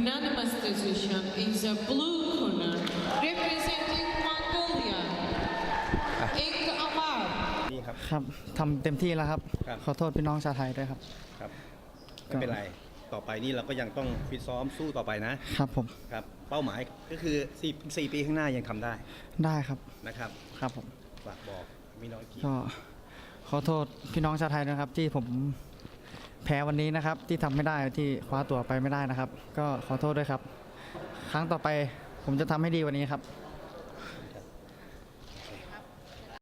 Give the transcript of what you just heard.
unanimous decision in the blue corner representing Mongolia อิงอานี่ครับทำเต็มที่แล้วครับรบขอโทษพี่น้องชาวไทยด้วยครับ ครับไม่เป็นไรต่อไปนี่เราก็ยังต้องฟิตซ้อมสู้ต่อไปนะครับผมครับเป้าหมายก็คือ4 4ปีข้างหน้ายังทำได้ได้ครับนะครับครับผม ฝากบอกมีน้อยกี ก็ขอโทษพี่น้องชาวไทยนะครับ ที่ผม แพ้วันนี้นะครับที่ทำไม่ได้ที่คว้าตั๋วไปไม่ได้นะครับ ก็ขอโทษด้วยครับ ครั้งต่อไปผมจะทำให้ดีกวันนี้ครับ